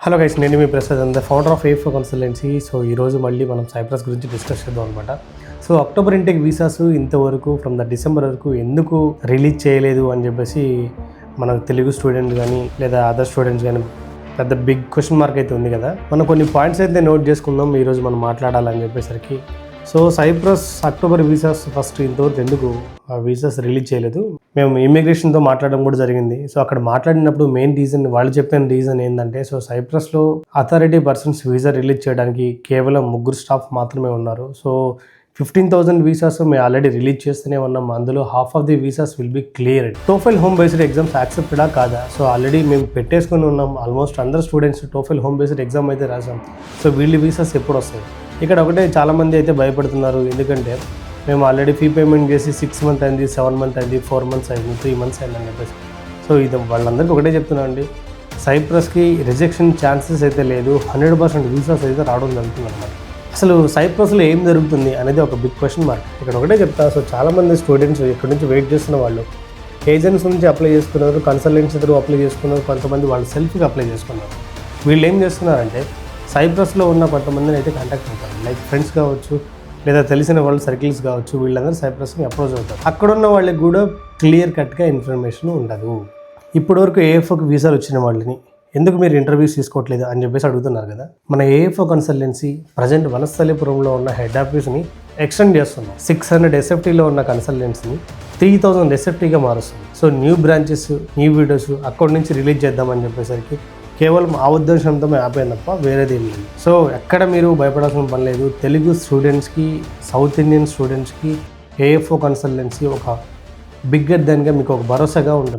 Hello guys నేను మీ ప్రసాద్ అంద founder of AF consultancy so ఈరోజు మళ్ళీ మనం సైప్రస్ గురించి డిస్కస్ చేద్దాం అనమాట సో అక్టోబర్ ఇంటెక్ వీసాస్ ఇంతవరకు ఫ్రమ్ ద డిసెంబర్ వరకు ఎందుకు రిలీజ్ చేయలేదు అని చెప్పేసి మన తెలుగు స్టూడెంట్ కానీ లేదా అదర్ స్టూడెంట్స్ కానీ పెద్ద బిగ్ క్వశ్చన్ మార్క్ అయితే ఉంది కదా. మనం కొన్ని పాయింట్స్ అయితే నోట్ చేసుకుందాం ఈరోజు మనం మాట్లాడాలని చెప్పేసరికి. So Cyprus October visas first ఇంతవరకు ఎందుకు ఆ వీసాస్ రిలీజ్ చేయలేదు? మేము ఇమిగ్రేషన్తో మాట్లాడడం కూడా జరిగింది. సో అక్కడ మాట్లాడినప్పుడు మెయిన్ రీజన్ వాళ్ళు చెప్పిన రీజన్ ఏంటంటే సో సైప్రస్లో అథారిటీ పర్సన్స్ వీసా రిలీజ్ చేయడానికి కేవలం ముగ్గురు స్టాఫ్ మాత్రమే ఉన్నారు. సో ఫిఫ్టీన్ థౌసండ్ వీసాస్ మేము ఆల్రెడీ రిలీజ్ చేస్తూనే ఉన్నాం. అందులో half of the visas will be clear TOEFL home based exams యాక్సెప్టెడా కాదా? సో ఆల్రెడీ మేము పెట్టేసుకుని ఉన్నాం. ఆల్మోస్ట్ అందరు students TOEFL home based exam అయితే రాసాం. సో వీళ్ళు వీసాస్ ఎప్పుడు వస్తాయి? ఇక్కడ ఒకటే చాలామంది అయితే భయపడుతున్నారు. ఎందుకంటే మేము ఆల్రెడీ ఫీ పేమెంట్ చేసి సిక్స్ మంత్ అయింది సెవెన్ మంత్ అయింది ఫోర్ మంత్స్ అయింది త్రీ మంత్స్ అయింది అని చెప్పేసి. సో ఇది వాళ్ళందరికీ ఒకటే చెప్తున్నా అండి. సైప్రస్కి రిజెక్షన్ ఛాన్సెస్ అయితే లేదు. హండ్రెడ్ పర్సెంట్ వీసాస్ అయితే రావడం జరుగుతుంది అనమాట అసలు సైప్రస్లో ఏం జరుగుతుంది అనేది ఒక బిగ్ క్వశ్చన్ మార్క్ ఇక్కడ ఒకటే చెప్తా సో చాలామంది స్టూడెంట్స్ ఇక్కడ నుంచి వెయిట్ చేస్తున్న వాళ్ళు ఏజెంట్స్ నుంచి అప్లై చేసుకున్నారు కన్సల్టెంట్స్ త్రూ అప్లై చేసుకున్నారు కొంతమంది వాళ్ళు సెల్ఫ్గా అప్లై చేసుకున్నారు. వీళ్ళు ఏం చేస్తున్నారంటే సైప్రస్లో ఉన్న కొంతమందిని అయితే కాంటాక్ట్ అవుతారు. లైక్ ఫ్రెండ్స్ కావచ్చు లేదా తెలిసిన వాళ్ళు సర్కిల్స్ కావచ్చు వీళ్ళందరూ సైప్రస్ని అప్రోచ్ అవుతారు. అక్కడ ఉన్న వాళ్ళకి కూడా క్లియర్ కట్గా ఇన్ఫర్మేషన్ ఉండదు. ఇప్పటివరకు ఏఎఫ్ఓకి వీసాలు వచ్చిన వాళ్ళని ఎందుకు మీరు ఇంటర్వ్యూస్ తీసుకోవట్లేదు అని చెప్పేసి అడుగుతున్నారు కదా? మన ఏఎఫ్ఓ కన్సల్టెన్సీ ప్రజెంట్ వనస్థలిపురంలో ఉన్న హెడ్ ఆఫీస్ని ఎక్స్టెండ్ చేస్తున్నాం. సిక్స్ హండ్రెడ్ ఎస్ఎఫ్టీలో ఉన్న కన్సల్టెన్సీని త్రీ థౌజండ్ ఎస్ఎఫ్టీగా మారుస్తుంది. So new branches new videos అక్కడి నుంచి రిలీజ్ చేద్దామని చెప్పేసరికి కేవలం ఆ ఉద్దేశంతో మేము ఆపాను తప్ప వేరేది ఏం లేదు. సో ఎక్కడ మీరు భయపడాల్సిన పని లేదు. తెలుగు స్టూడెంట్స్కి సౌత్ ఇండియన్ స్టూడెంట్స్కి ఏఎఫ్ఓ కన్సల్టెన్సీ ఒక బిగ్గర్ దానిగా మీకు ఒక భరోసాగా ఉంటుంది.